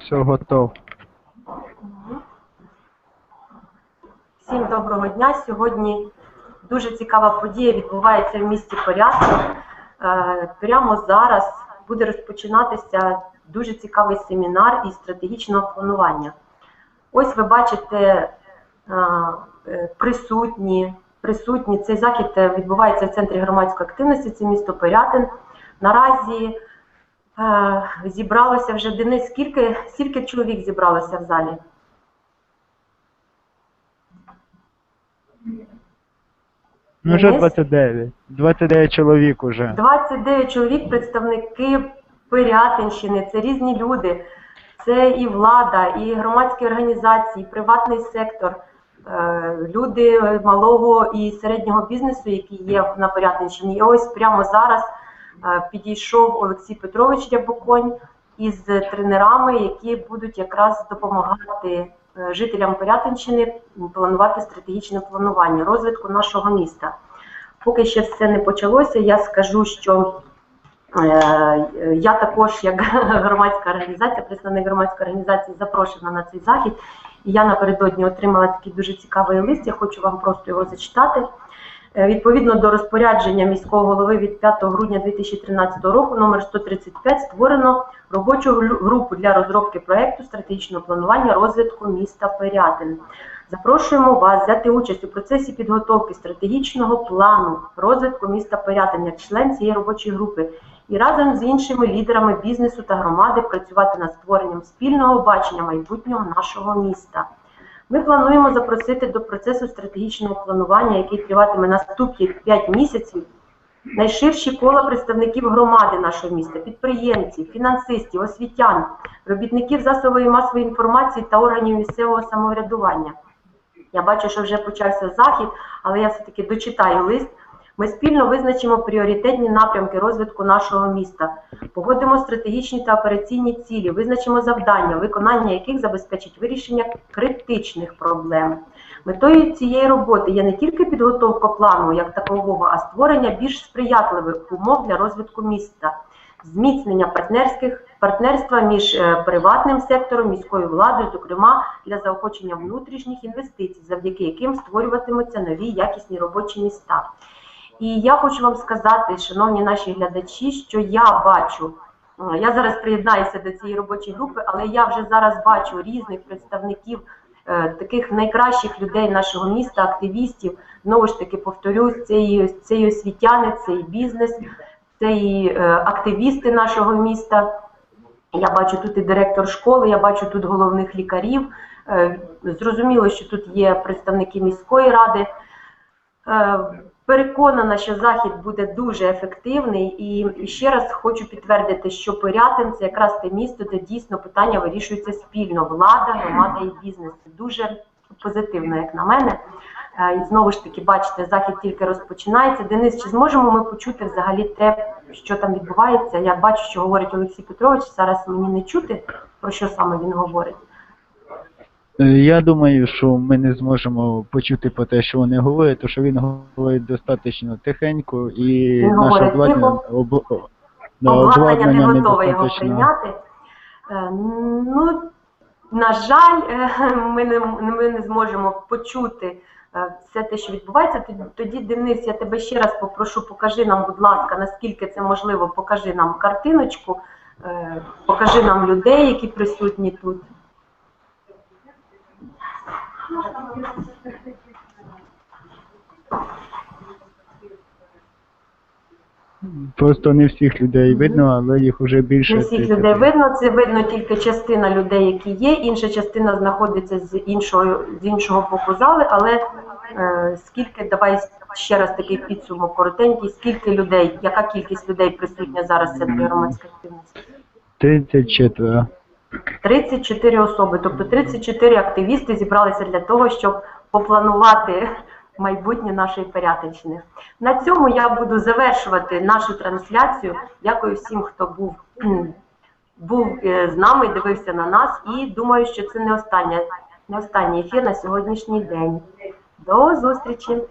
Все готов. Всім доброго дня. Сьогодні дуже цікава подія відбувається в місті Порядок. Е, Прямо зараз буде розпочинатися дуже цікавий семінар із стратегічного планування. Ось ви бачите е, е, присутні. Присутні цей захід відбувається в центрі громадської активності. Це місто Порятин. Наразі зібралося вже Денис. Скільки, скільки чоловік зібралося в залі? Ну вже Денис? 29. 29 чоловік уже. 29 чоловік, представники Пирятинщини, це різні люди, це і влада, і громадські організації, і приватний сектор, е, люди малого і середнього бізнесу, які є на Пирятинщині. І ось прямо зараз підійшов Олексій Петрович Рябоконь із тренерами, які будуть якраз допомагати е, жителям Пирятинщини планувати стратегічне планування розвитку нашого міста. Поки ще все не почалося, я скажу, що е, я також, як громадська організація, представник громадської організації, запрошена на цей захід. І я напередодні отримала такий дуже цікавий лист. Я хочу вам просто його зачитати. Е, Відповідно до розпорядження міського голови від 5 грудня 2013 року, номер 135, створено робочу групу для розробки проекту стратегічного планування розвитку міста Пирятин. Запрошуємо вас взяти участь у процесі підготовки стратегічного плану розвитку міста Пирятин як член цієї робочої групи і разом з іншими лідерами бізнесу та громади працювати над створенням спільного бачення майбутнього нашого міста. Ми плануємо запросити до процесу стратегічного планування, який триватиме наступні 5 місяців, найширші кола представників громади нашого міста, підприємців, фінансистів, освітян, робітників засобів масової інформації та органів місцевого самоврядування. Я бачу, що вже почався захід, але я все-таки дочитаю лист. Ми спільно визначимо пріоритетні напрямки розвитку нашого міста, погодимо стратегічні та операційні цілі, визначимо завдання, виконання яких забезпечить вирішення критичних проблем. Метою цієї роботи є не тільки підготовка плану як такового, а створення більш сприятливих умов для розвитку міста, зміцнення партнерських партнерства між е, приватним сектором, міською владою, зокрема для заохочення внутрішніх інвестицій, завдяки яким створюватимуться нові якісні робочі міста. І я хочу вам сказати, шановні наші глядачі, що я бачу, е, я зараз приєднаюся до цієї робочої групи, але я вже зараз бачу різних представників е, таких найкращих людей нашого міста, активістів. Знову ж таки, повторюсь, це і, це і освітяни, це і бізнес, це і е, активісти нашого міста. Я бачу тут і директор школи, я бачу тут головних лікарів. Зрозуміло, що тут є представники міської ради. Переконана, що захід буде дуже ефективний, і ще раз хочу підтвердити, що Пирятин це якраз те місто, де дійсно питання вирішуються спільно: влада, громада і бізнес. Це дуже позитивно, як на мене. Е, І знову ж таки, бачите, захід тільки розпочинається. Денис, чи зможемо ми почути взагалі те, що там відбувається? Я бачу, що говорить Олексій Петрович. Зараз мені не чути, про що саме він говорить. Е, Я думаю, що ми не зможемо почути по те, що вони говорять, тому що він говорить достатньо тихенько і Він наше обладнання, об, обладнання не готове його прийняти. Е, Ну, на жаль, е, ми не, ми не зможемо почути все те, що відбувається. Тоді- Денис, я тебе ще раз попрошу, покажи нам, будь ласка, наскільки це можливо, покажи нам картиночку, покажи нам людей, які присутні тут. Просто не всіх людей видно, але їх вже більше. Не всіх людей видно, це видно тільки частина людей, які є. Інша частина знаходиться з іншого з іншого боку зали. Але е, скільки давай ще раз такий підсумок коротенький. Скільки людей, яка кількість людей присутня зараз в центрі громадської активності? 34. 34 особи, тобто 34 активісти зібралися для того, щоб попланувати майбутнє нашої Пирятинщини. На цьому я буду завершувати нашу трансляцію. Дякую всім, хто був, був е, з нами, дивився на нас. І думаю, що це не остання, не останній ефір на сьогоднішній день. До зустрічі!